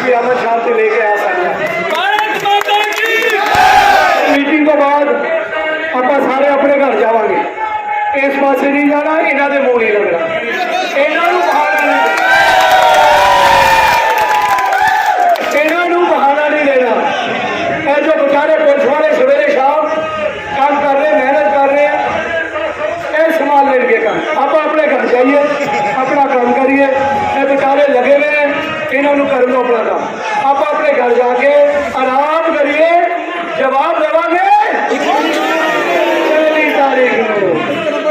ਪੰਜਾਬ ਦੇ ਵਿੱਚ ਵੀ ਅਮਨ ਸ਼ਾਂਤੀ ਲੈ ਕੇ ਆ ਸਕਦਾ ਹੈ ਭਾਰਤ ਮਾਤਾ ਕੀ ਮੀਟਿੰਗ ਤੋਂ ਬਾਅਦ ਆਪਾਂ ਸਾਰੇ ਆਪਣੇ ਘਰ ਜਾਵਾਂਗੇ ਇਸ ਪਾਸੇ ਨਹੀਂ ਜਾਣਾ ਇਹਨਾਂ ਦੇ ਮੂੰਹ ਨਹੀਂ ਲੱਗਣਾ ਇਹਨਾਂ ਨੂੰ ਬਹਾਨਾ ਨਹੀਂ ਇਹਨਾਂ ਨੂੰ ਬਹਾਨਾ ਨਹੀਂ ਦੇਣਾ ਇਹ ਜੋ ਵਿਚਾਰੇ ਪੁਲਿਸ ਵਾਲੇ ਸਵੇਰੇ ਸ਼ਾਮ ਕੰਮ ਕਰ ਰਹੇ ਮਿਹਨਤ ਕਰ ਰਹੇ ਆ ਇਹ ਸੰਭਾਲ ਲੈਣਗੇ ਕੰਮ ਆਪਾਂ ਆਪਣੇ ਘਰ ਜਾਈਏ ਆਪਣਾ ਕੰਮ ਕਰੀਏ ਇਹ ਵਿਚਾਰੇ ਲੱਗੇ ਹੋਏ ਨੇ ਇਹਨਾਂ ਨੂੰ ਕਰਨ ਦਿਓ ਆਪਣਾ ਕੰਮ ਆਪਾਂ ਆਪਣੇ ਘਰ ਜਾ ਕੇ ਆਰਾਮ ਕਰੀਏ, ਜਵਾਬ ਦੇਵਾਂਗੇ। ਪਹਿਲੀ ਤਾਰੀਖ ਨੂੰ।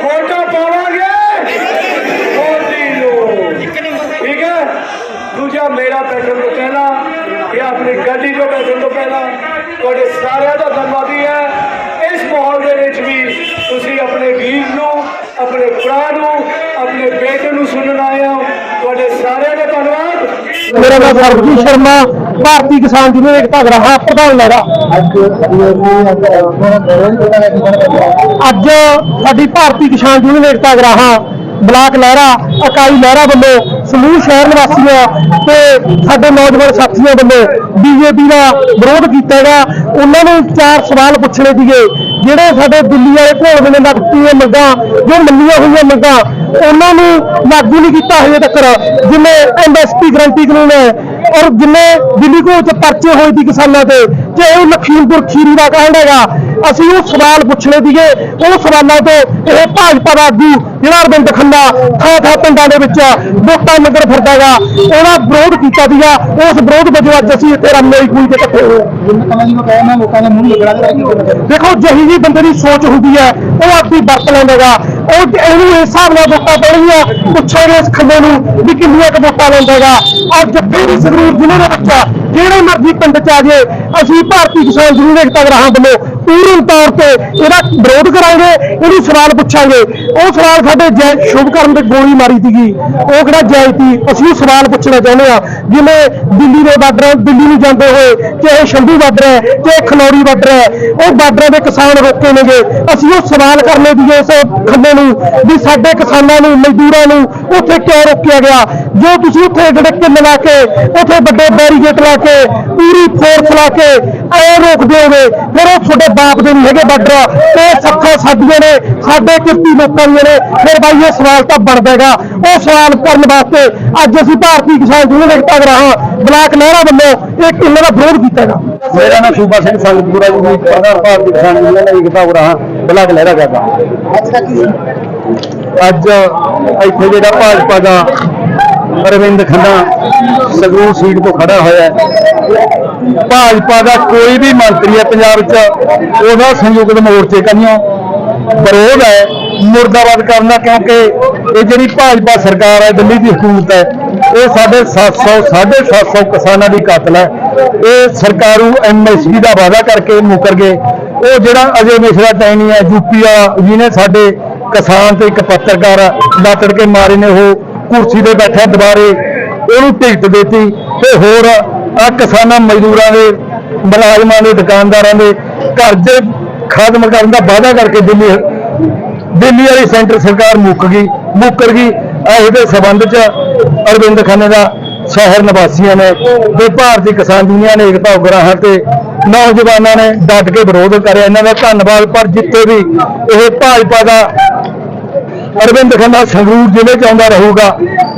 ਵੋਟਾਂ ਪਾਵਾਂਗੇ। ਮੋਦੀ ਨੂੰ। ਠੀਕ ਹੈ? ਦੂਜਾ ਮੇਰਾ ਬੈਠਣ ਤੋਂ ਪਹਿਲਾਂ ਇਹ ਆਪਣੀ ਗੱਡੀ ਤੋਂ ਬੈਠਣ ਤੋਂ ਪਹਿਲਾਂ ਤੁਹਾਡੇ ਸਾਰਿਆਂ ਦਾ ਧੰਨਵਾਦੀ ਹੈ। ਇਸ ਮਾਹੌਲ ਦੇ ਵਿੱਚ ਵੀ ਤੁਸੀਂ ਆਪਣੇ ਵੀਰ ਨੂੰ, ਆਪਣੇ ਭਰਾ ਨੂੰ ਆਪਣੇ ਬੇਟੇ ਨੂੰ ਸੁਣਨ ਆਏ ਹੋ ਤੁਹਾਡੇ ਸਾਰਿਆਂ ਦਾ ਧੰਨਵਾਦ ਮੇਰਾ ਨਾਮ ਸਰਬਜੀਤ ਸ਼ਰਮਾ, ਭਾਰਤੀ ਕਿਸਾਨ ਯੂਨੀਅਨ ਏਕਤਾ ਗ੍ਰਾਹਾਂ ਪ੍ਰਧਾਨ ਲਹਿਰਾ ਅੱਜ ਸਾਡੀ ਭਾਰਤੀ ਕਿਸਾਨ ਯੂਨੀਅਨ ਏਕਤਾ ਗ੍ਰਾਹਾਂ ਬਲਾਕ ਲਹਿਰਾ ਇਕਾਈ ਲਹਿਰਾ ਵੱਲੋਂ ਸਮੂਹ ਸ਼ਹਿਰ ਨਿਵਾਸੀਆਂ ਤੇ ਸਾਡੇ ਨੌਜਵਾਨ ਸਾਥੀਆਂ ਵੱਲੋਂ ਬੀਜੇਪੀ ਦਾ ਵਿਰੋਧ ਕੀਤਾ ਗਿਆ। ਉਹਨਾਂ ਨੂੰ ਚਾਰ ਸਵਾਲ ਪੁੱਛਣੇ ਸੀਗੇ। ਜਿਹੜੇ ਸਾਡੇ ਦਿੱਲੀ ਵਾਲੇ ਘੋਲ ਵੇਲੇ ਲੱਗਦੀਆਂ ਮੰਗਾਂ, ਜੋ ਮੰਨੀਆਂ ਹੋਈਆਂ ਮੰਗਾਂ, ਉਹਨਾਂ ਨੂੰ ਲਾਗੂ ਨਹੀਂ ਕੀਤਾ ਹਜੇ ਤੱਕ, ਜਿਵੇਂ ਐਮਐਸਪੀ ਗਰੰਟੀ ਕਾਨੂੰਨ ਹੈ। ਔਰ ਜਿੰਨੇ ਦਿੱਲੀ ਕੋਲ ਚ ਪਰਚੇ ਹੋਏ ਸੀ ਕਿਸਾਨਾਂ ਤੇ ਤੇ ਉਹ ਲਖੀਮਪੁਰ ਖੀਰੀ ਦਾ ਕਹਿਣ ਹੈਗਾ ਅਸੀਂ ਉਹ ਸਵਾਲ ਪੁੱਛਣੇ ਸੀਗੇ। ਉਹ ਸਵਾਲਾਂ ਤੇ ਇਹ ਭਾਜਪਾ ਦਾ ਆਗੂ ਜਿਹੜਾ ਅਰਵਿੰਦ ਖੰਨਾ ਥਾਂ ਥਾਂ ਪਿੰਡਾਂ ਦੇ ਵਿੱਚ ਵੋਟਾਂ ਮੰਗਣ ਫਿਰਦਾਗਾ ਉਹਦਾ ਵਿਰੋਧ ਕੀਤਾ ਸੀਗਾ। ਉਸ ਵਿਰੋਧ ਵਜੋਂ ਅੱਜ ਅਸੀਂ ਇੱਥੇ ਰਮਨੇਈ ਖੂਹੀ ਤੇ ਇਕੱਠੇ ਹੋਏ ਦੇਖੋ ਜਿਹੀ ਜੀ ਬੰਦੇ ਦੀ ਸੋਚ ਹੁੰਦੀ ਹੈ ਉਹ ਆਪਣੀ ਵਰਤ ਲੈਂਦਾਗਾ ਉਹ ਇਹਨੂੰ ਇਸ ਹਿਸਾਬ ਨਾਲ ਵੋਟਾਂ ਪੈਣਗੀਆਂ ਪੁੱਛਾਂਗੇ ਇਸ ਖੰਡੇ ਨੂੰ ਵੀ ਕਿੰਨੀਆਂ ਕੁ ਵੋਟਾਂ ਲੈਂਦਾਗਾ ਔਰ ਜੱਫੇ ਦੀ ਸੰਗਰੂਰ ਜ਼ਿਲ੍ਹੇ ਦੇ ਵਿੱਚ ਜਿਹੜੇ ਮਰਜ਼ੀ ਪਿੰਡ ਚ ਆ ਜੇ ਅਸੀਂ ਭਾਰਤੀ ਕਿਸਾਨ ਯੂਨੀਅਨ ਏਕਤਾ ਗ੍ਰਾਹਾਂ ਵੱਲੋਂ ਪੂਰਨ ਤੌਰ ਤੇ ਇਹਦਾ ਵਿਰੋਧ ਕਰਾਂਗੇ ਇਹਨੂੰ ਸਵਾਲ ਪੁੱਛਾਂਗੇ। ਉਹ ਸਵਾਲ ਸਾਡੇ ਜੈ ਸ਼ੁਭਕਰਨ ਦੇ ਗੋਲੀ ਮਾਰੀ ਸੀਗੀ। ਉਹ ਕਿਹੜਾ ਜਾਇਜ਼ ਅਸੀਂ ਉਹ ਸਵਾਲ ਪੁੱਛਣਾ ਚਾਹੁੰਦੇ ਆ ਜਿਵੇਂ ਦਿੱਲੀ ਦੇ ਬਾਰਡਰ, ਦਿੱਲੀ ਨੂੰ ਜਾਂਦੇ ਹੋਏ, ਚਾਹੇ ਸ਼ੰਭੂ ਬਾਰਡਰ ਹੈ, ਚਾਹੇ ਖਨੌਰੀ ਬਾਰਡਰ ਹੈ, ਉਹ ਬਾਰਡਰਾਂ ਦੇ ਕਿਸਾਨ ਰੋਕੇ ਨੇਗੇ। ਅਸੀਂ ਉਹ ਸਵਾਲ ਕਰਨੇ ਦੀ ਇਸ ਖੰਨੇ ਨੂੰ, ਵੀ ਸਾਡੇ ਕਿਸਾਨਾਂ ਨੂੰ, ਮਜ਼ਦੂਰਾਂ ਨੂੰ ਉੱਥੇ ਕਿਉਂ ਰੋਕਿਆ ਗਿਆ? ਜੋ ਤੁਸੀਂ ਉੱਥੇ ਜਿਹੜੇ ਕਿੰਨ ਲਾ ਕੇ, ਉੱਥੇ ਵੱਡੇ ਬੈਰੀਗੇਟ ਲਾ ਕੇ, ਪੂਰੀ ਫੋਰਸ ਲਾ ਕੇ ਐ ਰੋਕ ਦਿਓਗੇ ਫਿਰ ਉਹ ਤੁਹਾਡੇ ਬਾਪ ਦੇ ਨਹੀਂ ਹੈਗੇ ਬਾਰਡਰ। ਤੇ ਸੱਖਾਂ ਸਾਡੀਆਂ ਨੇ ਸਾਡੇ ਕਿਰਤੀ ਲੋਕਾਂ ਦੀਆਂ ਨੇ। ਫਿਰ ਬਾਈ ਇਹ ਸਵਾਲ ਤਾਂ ਬਣਦਾਗਾ ਉਹ ਸਵਾਲ ਕਰਨ ਵਾਸਤੇ ਅੱਜ ਅਸੀਂ ਭਾਰਤੀ ਕਿਸਾਨ ਯੂਨੀਅਨ ਏਕਤਾ ਗ੍ਰਾਹਾਂ ਬਲਾਕ ਲਹਿਰਾ ਵੱਲੋਂ ਇੱਕ ਇਹਨਾਂ ਦਾ ਵਿਰੋਧ ਕੀਤਾ ਹੈਗਾ। ਮੇਰਾ ਨਾਮ ਸੂਬਾ ਸਿੰਘ ਸੰਗਤਪੁਰਾ ਜੀ। ਪ੍ਰਧਾਨ ਭਾਰਤੀ ਕਿਸਾਨ ਯੂਨੀਅਨ ਏਕਤਾ ਉਰਾਹਾਂ ਬਲਾਕ ਲਹਿਰਾ ਕਰਦਾ ਅੱਜ ਇੱਥੇ ਜਿਹੜਾ ਭਾਜਪਾ ਦਾ ਅਰਵਿੰਦ ਖੰਨਾ ਸੰਗਰੂਰ ਸੀਟ ਤੋਂ ਖੜਾ ਹੋਇਆ ਹੈ। ਭਾਜਪਾ ਦਾ ਕੋਈ ਵੀ ਮੰਤਰੀ ਹੈ ਪੰਜਾਬ 'ਚ, ਉਹਦਾ ਸੰਯੁਕਤ ਮੋਰਚੇ ਕੰਨਿਓ ਵਿਰੋਧ ਹੈ, ਮੁਰਦਾਬਾਦ ਕਰਨਾ ਕਿਉਂਕਿ ਇਹ ਜਿਹੜੀ ਭਾਜਪਾ ਸਰਕਾਰ ਹੈ, ਦਿੱਲੀ ਦੀ ਹਕੂਮਤ ਹੈ, ਇਹ ਸਾਡੇ 700 750 ਕਿਸਾਨਾਂ ਦੀ ਕਤਲ ਹੈ। ਇਹ ਸਰਕਾਰੂ ਐਮਐਸਪੀ ਦਾ ਵਾਅਦਾ ਕਰਕੇ ਮੁਕਰ ਗਏ। ਉਹ ਜਿਹੜਾ ਅਜੇ ਮਿਸ਼ਰਾ ਟੈਣੀ ਹੈ ਯੂਪੀ ਵਾਲਾ, ਜਿਹਨੇ ਸਾਡੇ ਕਿਸਾਨ ਤੇ ਇੱਕ ਪੱਤਰਕਾਰ ਲਾਤੜ ਕੇ ਮਾਰੇ ਨੇ, ਉਹ ਕੁਰਸੀ ਤੇ ਬੈਠਾ ਦੁਬਾਰੇ, ਉਹਨੂੰ ਟਿਕਟ ਦਿੱਤੀ ਤੇ ਹੋਰ ਆ ਕਿਸਾਨਾਂ ਮਜ਼ਦੂਰਾਂ ਦੇ, ਮੁਲਾਜ਼ਮਾਂ ਦੇ, ਦੁਕਾਨਦਾਰਾਂ ਦੇ ਕਰਜ਼ੇ ਖਤਮ ਕਰਨ ਦਾ ਵਾਅਦਾ ਕਰਕੇ ਦਿੱਲੀ ਦਿੱਲੀ ਵਾਲੀ ਸੈਂਟਰ ਸਰਕਾਰ ਮੁੱਕ ਗਈ, ਮੁੱਕਰ ਗਈ। ਇਹਦੇ ਸਬੰਧ ਚ ਅਰਵਿੰਦ ਖੰਨੇ ਦਾ ਸ਼ਹਿਰ ਨਿਵਾਸੀਆਂ ਨੇ ਤੇ ਭਾਰਤੀ ਕਿਸਾਨ ਯੂਨੀਅਨ ਏਕਤਾ ਉਗਰਾਹਾਂ ਤੇ ਨੌਜਵਾਨਾਂ ਨੇ ਡਟ ਕੇ ਵਿਰੋਧ ਕਰਿਆ। ਇਹਨਾਂ ਦਾ ਧੰਨਵਾਦ, ਪਰ ਜਿੱਥੇ ਵੀ ਇਹ ਭਾਜਪਾ ਦਾ ਅਰਵਿੰਦ ਖੰਨਾ ਸੰਗਰੂਰ ਜ਼ਿਲ੍ਹੇ ਚ ਆਉਂਦਾ ਰਹੂਗਾ,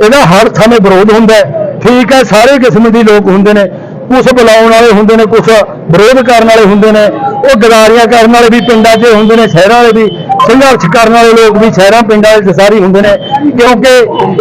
ਇਹਦਾ ਹਰ ਥਾਂ ਵਿਰੋਧ ਹੁੰਦਾ ਠੀਕ ਹੈ ਸਾਰੇ ਕਿਸਮ ਦੇ ਲੋਕ ਹੁੰਦੇ ਨੇ। ਕੁਝ ਬੁਲਾਉਣ ਵਾਲੇ ਹੁੰਦੇ ਨੇ ਕੁਝ ਵਿਰੋਧ ਕਰਨ ਵਾਲੇ ਹੁੰਦੇ ਨੇ। ਉਹ ਗਦਾਰੀਆਂ ਕਰਨ ਵਾਲੇ ਵੀ ਪਿੰਡਾਂ 'ਚ ਹੁੰਦੇ ਨੇ ਸ਼ਹਿਰਾਂ ਵਾਲੇ ਵੀ। ਸੰਘਰਸ਼ ਕਰਨ ਵਾਲੇ ਲੋਕ ਵੀ ਸ਼ਹਿਰਾਂ ਪਿੰਡਾਂ 'ਚ ਸਾਰੀ ਹੁੰਦੇ ਨੇ। ਕਿਉਂਕਿ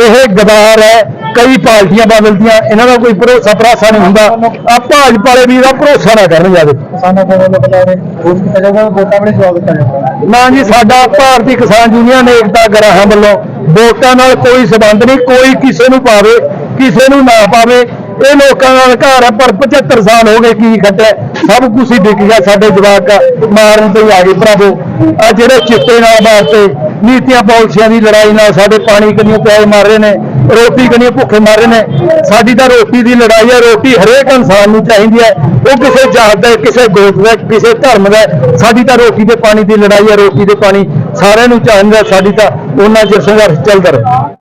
ਇਹ ਗਦਾਰ ਹੈ ਕਈ ਪਾਰਟੀਆਂ ਬਦਲਦੀਆਂ ਇਹਨਾਂ ਦਾ ਕੋਈ ਭਰੋਸਾ ਭਰਾਸਾ ਨਹੀਂ ਹੁੰਦਾ। ਆ ਭਾਜਪਾ ਵਾਲੇ ਵੀ ਇਹਦਾ ਭਰੋਸਾ ਨਾ ਕਰਨ ਜਾਵੇ। ਕਿਸਾਨਾਂ ਕੋਲੋਂ ਕੀਤਾ ਜਾਊਗਾ ਵੋਟਾਂ ਜਾਊਗਾ ਨਾ ਜੀ ਸਾਡਾ ਭਾਰਤੀ ਕਿਸਾਨ ਯੂਨੀਅਨ ਏਕਤਾ ਗਰਾਹਾਂ ਵੱਲੋਂ ਵੋਟਾਂ ਨਾਲ ਕੋਈ ਸਬੰਧ ਨਹੀਂ ਕੋਈ ਕਿਸੇ ਨੂੰ ਪਾਵੇ। ਕਿਸੇ ਨੂੰ ਨਾ ਪਾਵੇ। ਇਹ ਲੋਕਾਂ ਦਾ ਅਧਿਕਾਰ ਹੈ ਪਰ 75 ਸਾਲ ਹੋ ਗਏ ਕੀ ਖੱਟਿਆ। ਸਭ ਕੁਝ ਹੀ ਵਿਕ ਗਿਆ ਸਾਡੇ ਜਵਾਕ। ਮਾਰਨ ਤੇ ਹੀ ਆ ਗਏ ਭਰਾਵੋ। ਆ ਜਿਹੜੇ ਚਿੱਟੇ ਨਾਲ ਮਾਰਤੇ, ਨੀਤੀਆਂ ਪਾਲਿਸੀਆਂ ਦੀ ਲੜਾਈ ਨਾਲ ਸਾਡੇ ਪਾਣੀ ਕਿੰਨੀਆਂ ਪਿਆਏ ਮਾਰ ਰਹੇ ਨੇ, ਰੋਟੀ ਕੰਨੀਆਂ ਭੁੱਖੇ ਮਾਰ ਰਹੇ ਨੇ। ਸਾਡੀ ਤਾਂ ਰੋਟੀ ਦੀ ਲੜਾਈ ਹੈ ਰੋਟੀ ਹਰੇਕ ਇਨਸਾਨ ਨੂੰ ਚਾਹੀਦੀ ਹੈ ਉਹ ਕਿਸੇ ਜਾਤ ਦਾ, ਕਿਸੇ ਗੋਤ ਦਾ, ਕਿਸੇ ਧਰਮ ਦਾ। ਸਾਡੀ ਤਾਂ ਰੋਟੀ ਤੇ ਪਾਣੀ ਦੀ ਲੜਾਈ ਹੈ ਰੋਟੀ ਤੇ ਪਾਣੀ। ਸਾਰਿਆਂ ਨੂੰ ਚਾਹੀਦਾ, ਸਾਡੀ ਤਾਂ ਉਹਨਾਂ ਚਿਰ ਸੰਘਰਸ਼ ਚੱਲਦਾ ਰਹੇ।